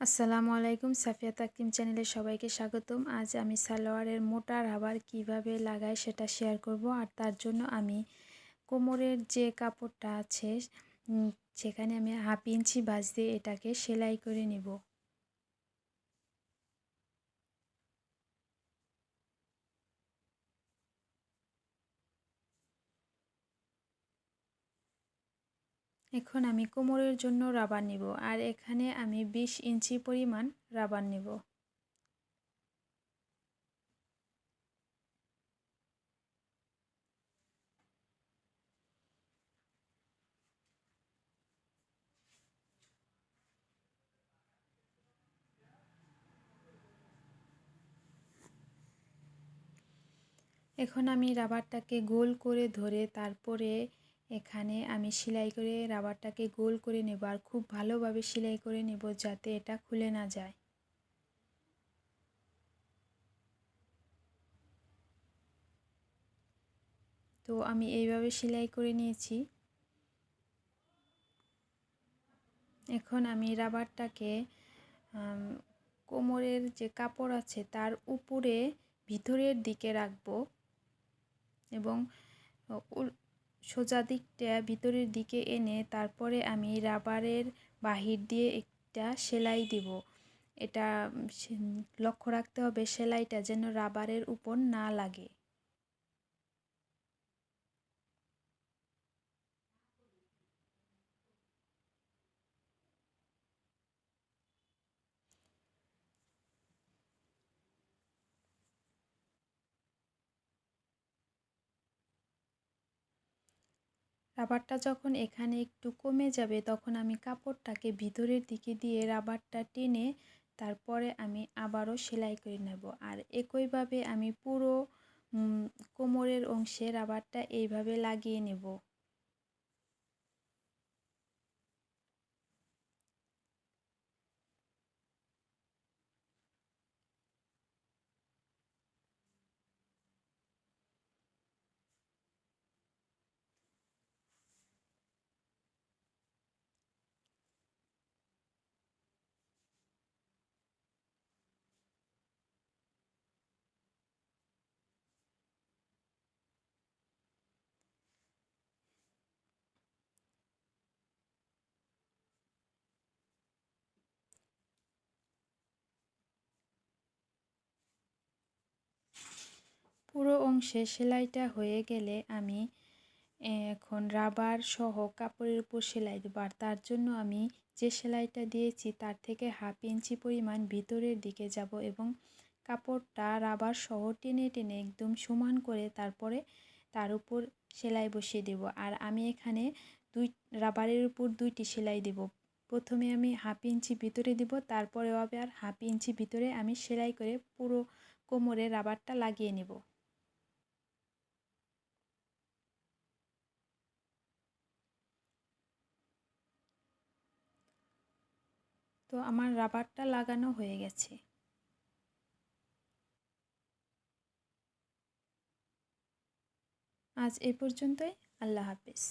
আসসালামু আলাইকুম। সাফিয়া তাকিম চ্যানেলে সবাইকে স্বাগতম। আজ আমি সালোয়ারের মোটা রাবার কীভাবে লাগাই সেটা শেয়ার করব। আর তার জন্য আমি কোমরের যে কাপড়টা আছে সেখানে আমি হাফ ইঞ্চি বাজ দিয়ে এটাকে সেলাই করে নিব। এখন আমি কোমরের জন্য রাবার নিব আর এখানে আমি ২০ ইঞ্চি পরিমাণ রাবার নিব। এখন আমি রাবারটাকে গোল করে ধরে তারপরে এখানে আমি সেলাই করে রাবারটাকে গোল করে নেব আর খুব ভালোভাবে সেলাই করে নেব যাতে এটা খুলে না যায়। তো আমি এইভাবে সেলাই করে নিয়েছি। এখন আমি রাবারটাকে কোমরের যে কাপড় আছে তার উপরে ভিতরের দিকে রাখব এবং সোজা দিকটা ভিতরের দিকে এনে তারপরে আমি রাবারের বাহির দিয়ে একটা সেলাই দিব। এটা লক্ষ্য রাখতে হবে সেলাইটা যেন রাবারের উপর না লাগে। রাবারটা যখন এখানে একটু কমে যাবে, তখন আমি কাপড়টাকে ভিতরের দিকে দিয়ে রাবারটা টেনে তারপরে আমি আবারও সেলাই করে নেব। আর একইভাবে আমি পুরো কোমরের অংশে রাবারটা এইভাবে লাগিয়ে নেব। পুরো অংশে সেলাইটা হয়ে গেলে আমি এখন রাবার সহ কাপড়ের উপর সেলাই দেবো। আর তার জন্য আমি যে সেলাইটা দিয়েছি তার থেকে হাফ ইঞ্চি পরিমাণ ভিতরের দিকে যাব এবং কাপড়টা রাবার সহ টেনে টেনে একদম সমান করে তারপরে তার উপর সেলাই বসিয়ে দেব। আর আমি এখানে দুই, রাবারের উপর দুইটি সেলাই দেব। প্রথমে আমি হাফ ইঞ্চি ভিতরে দিব তারপরে আবার হাফ ইঞ্চি ভিতরে আমি সেলাই করে পুরো কোমরে রাবারটা লাগিয়ে নেব। তো আমার রাবারটা লাগানো হয়ে গেছে। আজ এ পর্যন্তই আল্লাহ হাফেজ।